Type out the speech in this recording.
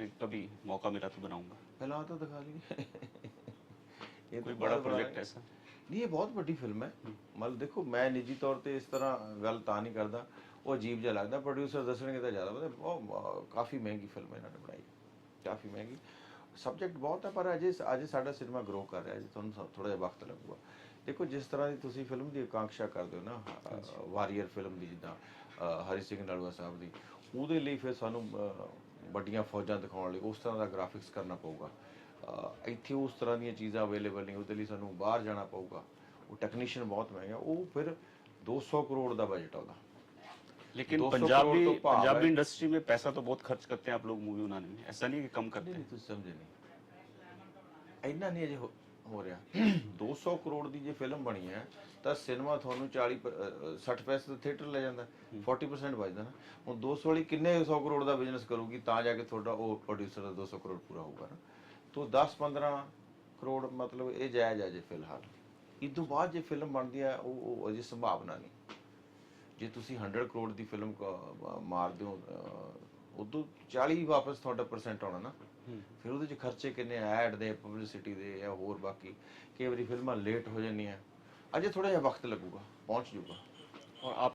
में कभी मौका मिला तो बनाऊंगा। पहला तो दिखा लीजिए ये ਕੋਈ ਬੜਾ ਪ੍ਰੋਜੈਕਟ ਐਸਾ ਨਹੀਂ ਇਹ ਬਹੁਤ ਵੱਡੀ ਫਿਲਮ ਹੈ ਮਤਲਬ ਦੇਖੋ ਮੈਂ ਨਿੱਜੀ ਤੌਰ ਤੇ ਇਸ ਤਰ੍ਹਾਂ ਗੱਲ ਤਾਂ ਨਹੀਂ ਕਰਦਾ ਉਹ ਅਜੀਬ ਜਿਹਾ ਲੱਗਦਾ ਪ੍ਰੋਡਿਊਸਰ ਦੱਸਣਗੇ ਤਾਂ ਜ਼ਿਆਦਾ ਮਤਲਬ ਉਹ ਕਾਫੀ ਮਹਿੰਗੀ ਫਿਲਮ ਇਹਨਾਂ ਨੇ ਬਣਾਈ ਕਾਫੀ ਮਹਿੰਗੀ ਸਬਜੈਕਟ ਬਹੁਤ ਹੈ ਪਰ ਅਜੇ ਅਜੇ ਸਾਡਾ ਸਿਨੇਮਾ ਗਰੋ ਕਰ ਰਿਹਾ ਜੀ ਤੁਹਾਨੂੰ ਥੋੜਾ ਜਿਹਾ ਵਕਤ ਲੱਗੂਗਾ ਦੇਖੋ ਜਿਸ ਤਰ੍ਹਾਂ ਦੀ ਤੁਸੀਂ ਫਿਲਮ ਦੀ ਆਕਾਂਖਸ਼ਾ ਕਰਦੇ ਹੋ ਨਾ ਵਾਰੀਅਰ ਫਿਲਮ ਦੀ ਜਿੱਦਾਂ ਹਰੀ ਸਿੰਘ ਨਲਵਾ ਸਾਹਿਬ ਦੀ ਉਹਦੇ ਲਈ ਫਿਰ ਸਾਨੂੰ ਵੱਡੀਆਂ ਫੌਜਾਂ ਦਿਖਾਉਣ ਲਈ ਉਸ ਤਰ੍ਹਾਂ ਦਾ ਗ੍ਰਾਫਿਕਸ ਕਰਨਾ ਪਊਗਾ ਅਹ ਇੱਥੇ ਉਸ ਤਰ੍ਹਾਂ ਦੀਆਂ ਚੀਜ਼ਾਂ ਅਵੇਲੇਬਲ ਨਹੀਂ ਉਹਦੇ ਲਈ ਸਾਨੂੰ ਬਾਹਰ ਜਾਣਾ ਪਊਗਾ ਉਹ ਟੈਕਨੀਸ਼ੀਅਨ ਬਹੁਤ ਮਹਿੰਗਾ ਉਹ ਫਿਰ 200 ਕਰੋੜ ਦਾ ਬਜਟ ਆਉਂਦਾ लेकिन 200 पंजाबी करोड़ तो भाव है। पंजाबी इंडस्ट्री में पैसा तो बहुत खर्च करते हैं आप लोग मूवी बनाने में ऐसा नहीं है कि कम करते ਨਹੀਂ हैं ਤੁਸੀਂ ਸਮਝੇ ਨਹੀਂ ਇੰਨਾ ਨਹੀਂ ਅਜੇ ਹੋ- ਰਿਹਾ। 200 ਕਰੋੜ ਦੀ ਜੇ ਫਿਲਮ ਬਣੀ ਹੈ ਤਾਂ ਸਿਨੇਮਾ ਤੁਹਾਨੂੰ 40 ਪ- ਅਹ, 60 ਪੈਸੇ ਦਾ ਥੀਏਟਰ ਲੈ ਜਾਂਦਾ 40% ਬਚਦਾ ਨਾ। ਹੁਣ 200 ਵਾਲੀ ਕਿੰਨੇ 100 ਕਰੋੜ ਦਾ ਬਿਜ਼ਨਸ ਕਰੂਗੀ ਤਾਂ ਜਾ ਕੇ ਤੁਹਾਡਾ ਉਹ ਪ੍ਰੋਡਿਊਸਰ ਦਾ 200 ਕਰੋੜ ਪੂਰਾ ਹੋਊਗਾ ਨਾ। ਤੋਂ 10 15 ਕਰੋੜ ਮਤਲਬ ਇਹ ਜਾਇਜ਼ ਹੈ ਜੇ ਫਿਲਹਾਲ। ਇਸ ਤੋਂ ਬਾਅਦ ਜੇ ਫਿਲਮ ਬਣਦੀ ਹੈ ਉਹ ਉਹ ਅਜੇ ਸੰਭਾਵਨਾ ਨਹੀਂ। ਜੇ ਤੁਸੀਂ 100 ਕਰੋੜ ਦੀ ਫਿਲਮ ਮਾਰਦੇ ਹੋ ਅਹ, ਉਦੋਂ 40 ਵਾਪਸ ਤੁਹਾਡਾ ਪਰਸੈਂਟ ਆਉਣਾ ਨਾ। ਫਿਰ ਉਹਦੇ ਚ ਖਰਚੇ ਕਿੰਨੇ ਐਡ ਦੇ ਪਬਲਿਸਿਟੀ ਦੇ ਜਾਂ ਹੋਰ ਬਾਕੀ। ਕਈ ਵਾਰੀ ਫਿਲਮਾਂ ਲੇਟ ਹੋ ਜਾਂਦੀਆਂ। ਅਜੇ ਥੋੜਾ ਜਿਹਾ ਵਕਤ ਲੱਗੂਗਾ ਪਹੁੰਚ ਜੂਗਾ ਔਰ